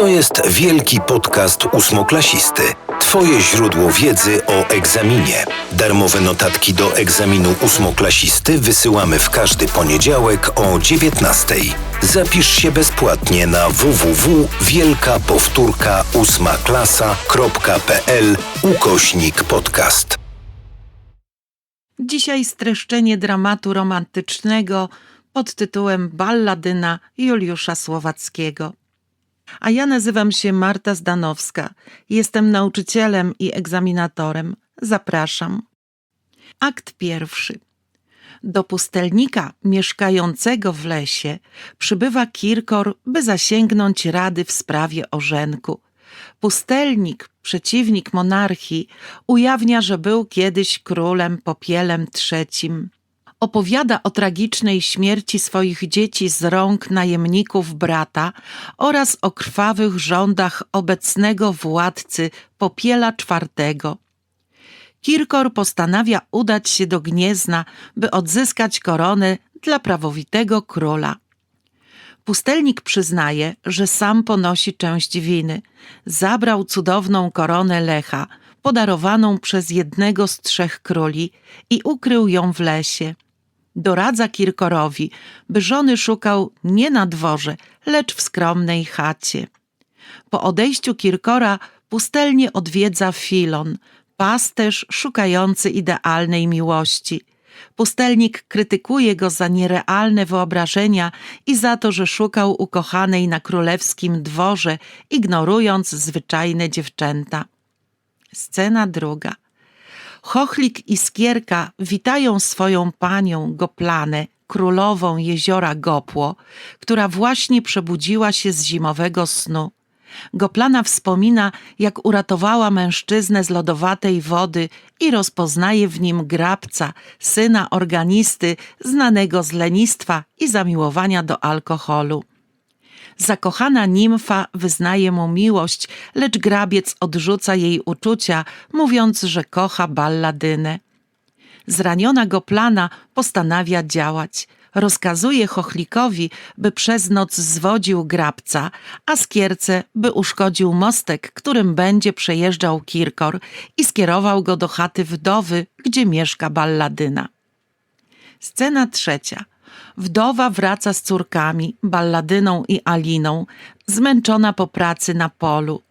To jest wielki podcast ósmoklasisty. Twoje źródło wiedzy o egzaminie. Darmowe notatki do egzaminu ósmoklasisty wysyłamy w każdy poniedziałek o 19. Zapisz się bezpłatnie na www.wielkapowtórka8klasa.pl ukośnik podcast. Dzisiaj streszczenie dramatu romantycznego pod tytułem Balladyna Juliusza Słowackiego. A ja nazywam się Marta Zdanowska. Jestem nauczycielem i egzaminatorem. Zapraszam. Akt pierwszy. Do pustelnika mieszkającego w lesie przybywa Kirkor, by zasięgnąć rady w sprawie orzenku. Pustelnik, przeciwnik monarchii, ujawnia, że był kiedyś królem Popielem III opowiada o tragicznej śmierci swoich dzieci z rąk najemników brata oraz o krwawych rządach obecnego władcy Popiela IV. Kirkor postanawia udać się do Gniezna, by odzyskać koronę dla prawowitego króla. Pustelnik przyznaje, że sam ponosi część winy. Zabrał cudowną koronę Lecha, podarowaną przez jednego z trzech króli i ukrył ją w lesie doradza Kirkorowi, by żony szukał nie na dworze, lecz w skromnej chacie. Po odejściu Kirkora pustelnie odwiedza Filon, pasterz szukający idealnej miłości. Pustelnik krytykuje go za nierealne wyobrażenia i za to, że szukał ukochanej na królewskim dworze, ignorując zwyczajne dziewczęta. Scena druga. Chochlik i Skierka witają swoją panią Goplanę, królową jeziora Gopło, która właśnie przebudziła się z zimowego snu. Goplana wspomina, jak uratowała mężczyznę z lodowatej wody i rozpoznaje w nim grabca, syna organisty, znanego z lenistwa i zamiłowania do alkoholu. Zakochana nimfa wyznaje mu miłość, lecz grabiec odrzuca jej uczucia, mówiąc, że kocha balladynę. Zraniona Goplana postanawia działać. Rozkazuje Chochlikowi, by przez noc zwodził grabca, a Skierce, by uszkodził mostek, którym będzie przejeżdżał Kirkor i skierował go do chaty wdowy, gdzie mieszka balladyna. Scena trzecia. Wdowa wraca z córkami, Balladyną i Aliną, zmęczona po pracy na polu.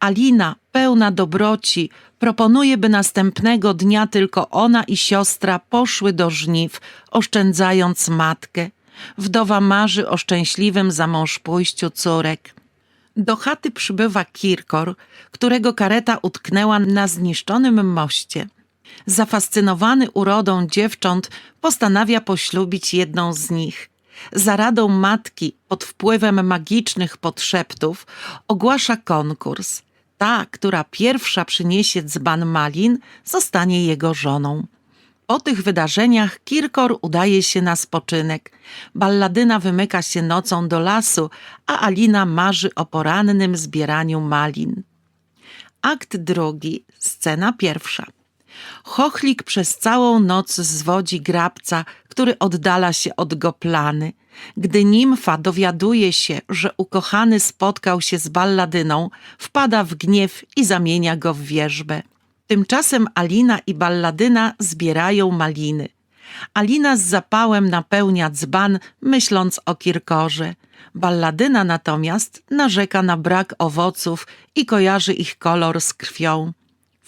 Alina, pełna dobroci, proponuje, by następnego dnia tylko ona i siostra poszły do żniw, oszczędzając matkę. Wdowa marzy o szczęśliwym zamążpójściu córek. Do chaty przybywa Kirkor, którego kareta utknęła na zniszczonym moście. Zafascynowany urodą dziewcząt postanawia poślubić jedną z nich. Za radą matki, pod wpływem magicznych podszeptów, ogłasza konkurs. Ta, która pierwsza przyniesie dzban malin, zostanie jego żoną. Po tych wydarzeniach Kirkor udaje się na spoczynek. Balladyna wymyka się nocą do lasu, a Alina marzy o porannym zbieraniu malin. Akt drugi, scena pierwsza. Chochlik przez całą noc zwodzi grabca, który oddala się od goplany. Gdy nimfa dowiaduje się, że ukochany spotkał się z balladyną, wpada w gniew i zamienia go w wierzbę. Tymczasem Alina i balladyna zbierają maliny. Alina z zapałem napełnia dzban, myśląc o Kirkorze. Balladyna natomiast narzeka na brak owoców i kojarzy ich kolor z krwią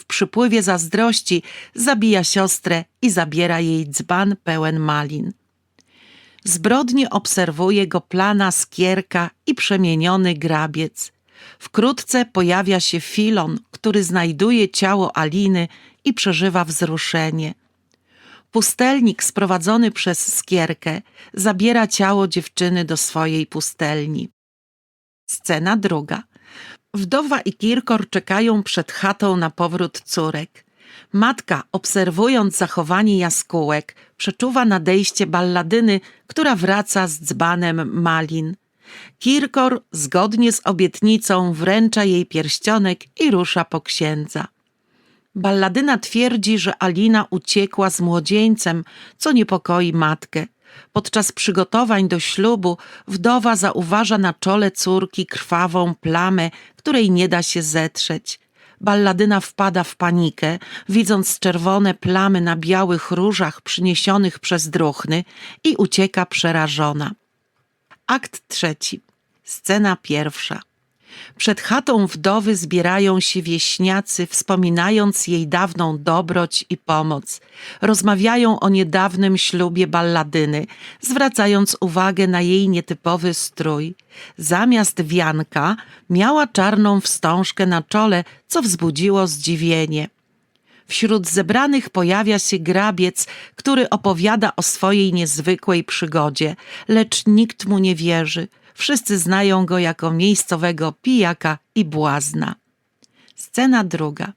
w przypływie zazdrości zabija siostrę i zabiera jej dzban pełen malin. Zbrodnie obserwuje go plana skierka i przemieniony grabiec. Wkrótce pojawia się Filon, który znajduje ciało Aliny i przeżywa wzruszenie. Pustelnik sprowadzony przez skierkę zabiera ciało dziewczyny do swojej pustelni. Scena druga. Wdowa i Kirkor czekają przed chatą na powrót córek. Matka, obserwując zachowanie jaskółek, przeczuwa nadejście balladyny, która wraca z dzbanem malin. Kirkor, zgodnie z obietnicą, wręcza jej pierścionek i rusza po księdza. Balladyna twierdzi, że Alina uciekła z młodzieńcem, co niepokoi matkę. Podczas przygotowań do ślubu wdowa zauważa na czole córki krwawą plamę, której nie da się zetrzeć. Balladyna wpada w panikę, widząc czerwone plamy na białych różach przyniesionych przez druhny i ucieka przerażona. Akt trzeci. Scena pierwsza. Przed chatą wdowy zbierają się wieśniacy, wspominając jej dawną dobroć i pomoc. Rozmawiają o niedawnym ślubie balladyny, zwracając uwagę na jej nietypowy strój. Zamiast wianka miała czarną wstążkę na czole, co wzbudziło zdziwienie. Wśród zebranych pojawia się grabiec, który opowiada o swojej niezwykłej przygodzie, lecz nikt mu nie wierzy. Wszyscy znają go jako miejscowego pijaka i błazna. Scena druga.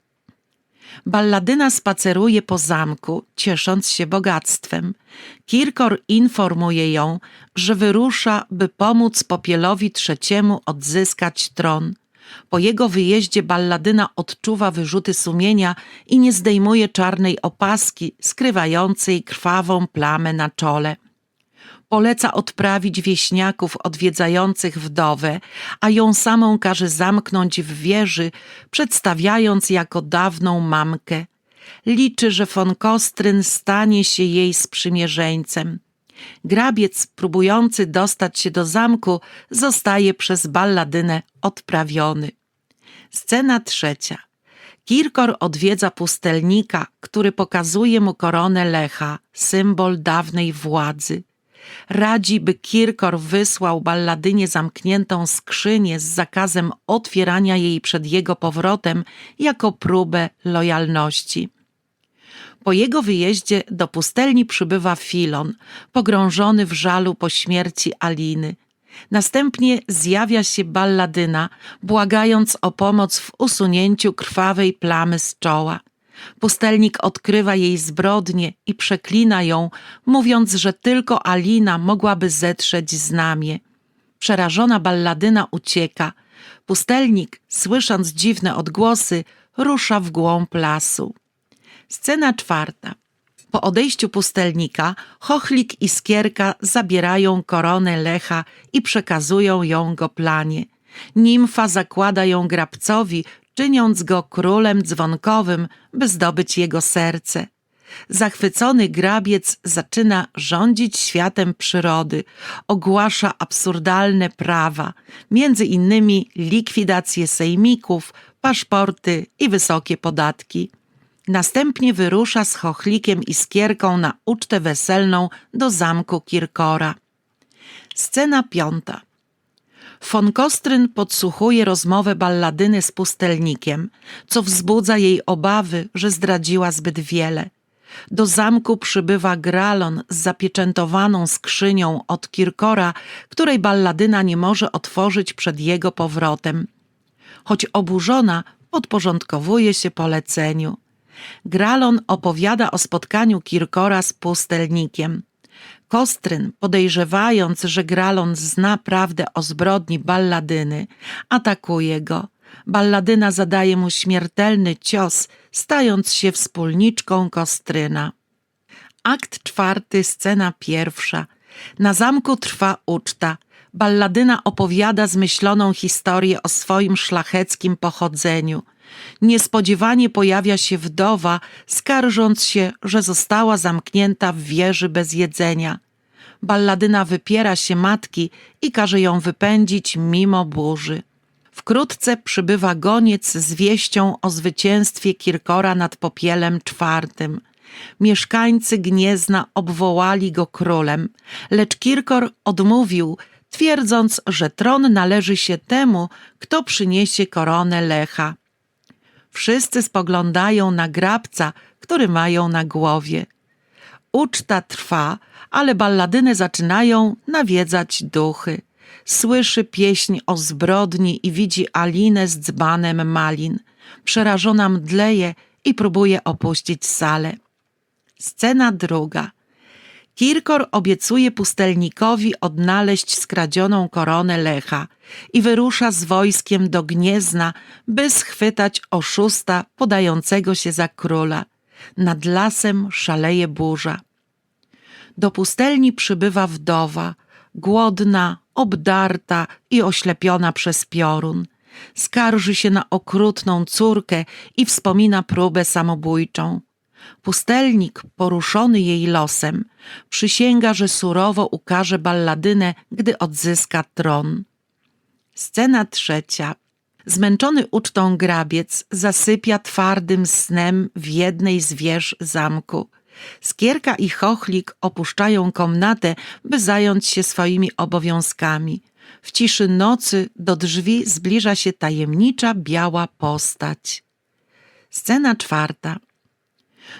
Balladyna spaceruje po zamku, ciesząc się bogactwem. Kirkor informuje ją, że wyrusza, by pomóc Popielowi III odzyskać tron. Po jego wyjeździe balladyna odczuwa wyrzuty sumienia i nie zdejmuje czarnej opaski skrywającej krwawą plamę na czole poleca odprawić wieśniaków odwiedzających wdowę, a ją samą każe zamknąć w wieży, przedstawiając jako dawną mamkę. Liczy, że von Kostryn stanie się jej sprzymierzeńcem. Grabiec, próbujący dostać się do zamku, zostaje przez balladynę odprawiony. Scena trzecia. Kirkor odwiedza pustelnika, który pokazuje mu koronę Lecha, symbol dawnej władzy radzi, by Kirkor wysłał balladynie zamkniętą skrzynię z zakazem otwierania jej przed jego powrotem jako próbę lojalności. Po jego wyjeździe do pustelni przybywa Filon, pogrążony w żalu po śmierci Aliny. Następnie zjawia się balladyna, błagając o pomoc w usunięciu krwawej plamy z czoła. Pustelnik odkrywa jej zbrodnie i przeklina ją, mówiąc, że tylko Alina mogłaby zetrzeć znamie. Przerażona balladyna ucieka. Pustelnik, słysząc dziwne odgłosy, rusza w głąb lasu. Scena czwarta. Po odejściu pustelnika, Chochlik i Skierka zabierają koronę Lecha i przekazują ją go planie. Nimfa zakłada ją grabcowi, czyniąc go królem dzwonkowym, by zdobyć jego serce. Zachwycony grabiec zaczyna rządzić światem przyrody, ogłasza absurdalne prawa, między innymi likwidację sejmików, paszporty i wysokie podatki. Następnie wyrusza z chochlikiem i skierką na ucztę weselną do zamku Kirkora. Scena piąta. Von Kostryn podsłuchuje rozmowę balladyny z pustelnikiem, co wzbudza jej obawy, że zdradziła zbyt wiele. Do zamku przybywa Gralon z zapieczętowaną skrzynią od Kirkora, której balladyna nie może otworzyć przed jego powrotem. Choć oburzona, podporządkowuje się poleceniu. Gralon opowiada o spotkaniu Kirkora z pustelnikiem. Kostryn, podejrzewając, że Gralon zna prawdę o zbrodni balladyny, atakuje go. Balladyna zadaje mu śmiertelny cios, stając się wspólniczką Kostryna. Akt czwarty, scena pierwsza. Na zamku trwa uczta. Balladyna opowiada zmyśloną historię o swoim szlacheckim pochodzeniu. Niespodziewanie pojawia się wdowa, skarżąc się, że została zamknięta w wieży bez jedzenia. Balladyna wypiera się matki i każe ją wypędzić mimo burzy. Wkrótce przybywa goniec z wieścią o zwycięstwie Kirkora nad Popielem czwartym. Mieszkańcy Gniezna obwołali go królem, lecz Kirkor odmówił, twierdząc, że tron należy się temu, kto przyniesie koronę Lecha. Wszyscy spoglądają na grabca, który mają na głowie. Uczta trwa, ale balladyny zaczynają nawiedzać duchy. Słyszy pieśń o zbrodni i widzi Alinę z dzbanem malin. Przerażona mdleje i próbuje opuścić salę. Scena druga. Kirkor obiecuje pustelnikowi odnaleźć skradzioną koronę Lecha i wyrusza z wojskiem do Gniezna, by schwytać oszusta podającego się za króla. Nad lasem szaleje burza. Do pustelni przybywa wdowa, głodna, obdarta i oślepiona przez piorun. Skarży się na okrutną córkę i wspomina próbę samobójczą. Pustelnik, poruszony jej losem, przysięga, że surowo ukaże balladynę, gdy odzyska tron. Scena trzecia. Zmęczony ucztą grabiec zasypia twardym snem w jednej z wież zamku. Skierka i chochlik opuszczają komnatę, by zająć się swoimi obowiązkami. W ciszy nocy do drzwi zbliża się tajemnicza biała postać. Scena czwarta.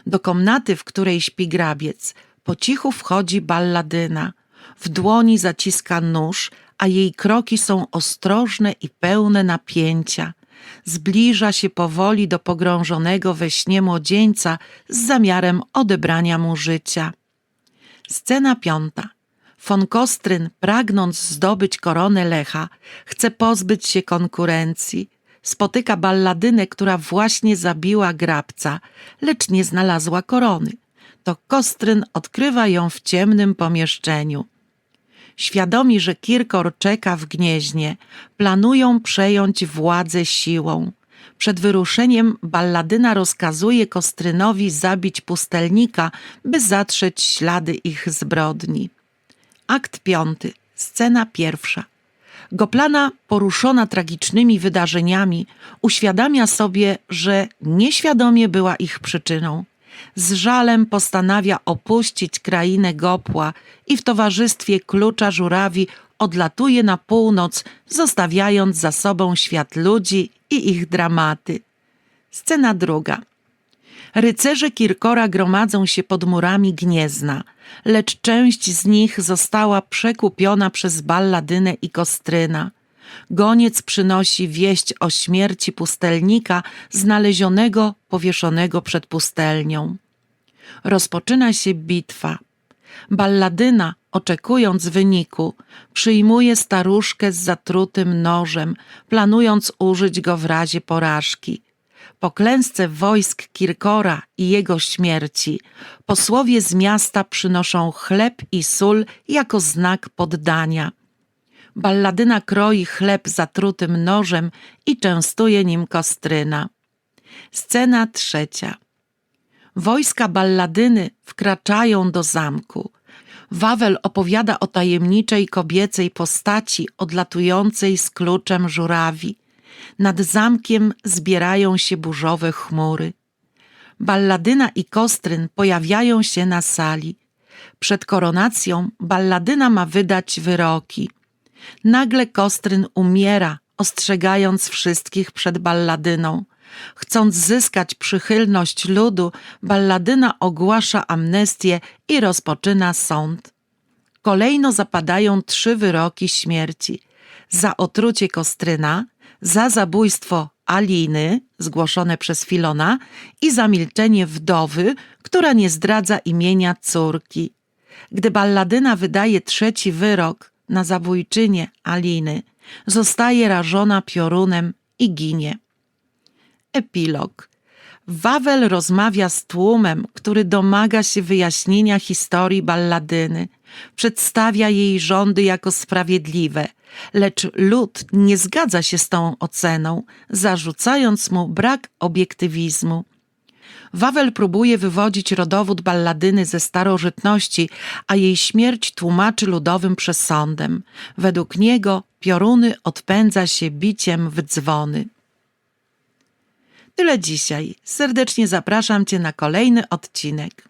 Do komnaty, w której śpi grabiec, po cichu wchodzi balladyna. W dłoni zaciska nóż, a jej kroki są ostrożne i pełne napięcia. Zbliża się powoli do pogrążonego we śnie młodzieńca z zamiarem odebrania mu życia. Scena piąta. Von Kostryn, pragnąc zdobyć koronę Lecha, chce pozbyć się konkurencji. Spotyka balladynę, która właśnie zabiła grabca, lecz nie znalazła korony. To Kostryn odkrywa ją w ciemnym pomieszczeniu. Świadomi, że Kirkor czeka w gnieźnie, planują przejąć władzę siłą. Przed wyruszeniem balladyna rozkazuje Kostrynowi zabić pustelnika, by zatrzeć ślady ich zbrodni. Akt piąty, scena pierwsza. Goplana, poruszona tragicznymi wydarzeniami, uświadamia sobie, że nieświadomie była ich przyczyną. Z żalem postanawia opuścić krainę Gopła i w towarzystwie klucza żurawi odlatuje na północ, zostawiając za sobą świat ludzi i ich dramaty. Scena druga. Rycerze Kirkora gromadzą się pod murami Gniezna, lecz część z nich została przekupiona przez Balladynę i Kostryna. Goniec przynosi wieść o śmierci pustelnika znalezionego powieszonego przed pustelnią. Rozpoczyna się bitwa. Balladyna, oczekując wyniku, przyjmuje staruszkę z zatrutym nożem, planując użyć go w razie porażki. Po klęsce wojsk Kirkora i jego śmierci, posłowie z miasta przynoszą chleb i sól jako znak poddania. Balladyna kroi chleb zatrutym nożem i częstuje nim kostryna. Scena trzecia. Wojska balladyny wkraczają do zamku. Wawel opowiada o tajemniczej kobiecej postaci odlatującej z kluczem żurawi. Nad zamkiem zbierają się burzowe chmury. Balladyna i Kostryn pojawiają się na sali. Przed koronacją Balladyna ma wydać wyroki. Nagle Kostryn umiera, ostrzegając wszystkich przed Balladyną. Chcąc zyskać przychylność ludu, Balladyna ogłasza amnestię i rozpoczyna sąd. Kolejno zapadają trzy wyroki śmierci. Za otrucie Kostryna, za zabójstwo Aliny, zgłoszone przez Filona, i za milczenie wdowy, która nie zdradza imienia córki. Gdy Balladyna wydaje trzeci wyrok na zabójczynię Aliny, zostaje rażona piorunem i ginie. Epilog. Wawel rozmawia z tłumem, który domaga się wyjaśnienia historii balladyny. Przedstawia jej rządy jako sprawiedliwe, lecz lud nie zgadza się z tą oceną, zarzucając mu brak obiektywizmu. Wawel próbuje wywodzić rodowód balladyny ze starożytności, a jej śmierć tłumaczy ludowym przesądem. Według niego pioruny odpędza się biciem w dzwony. Tyle dzisiaj. Serdecznie zapraszam Cię na kolejny odcinek.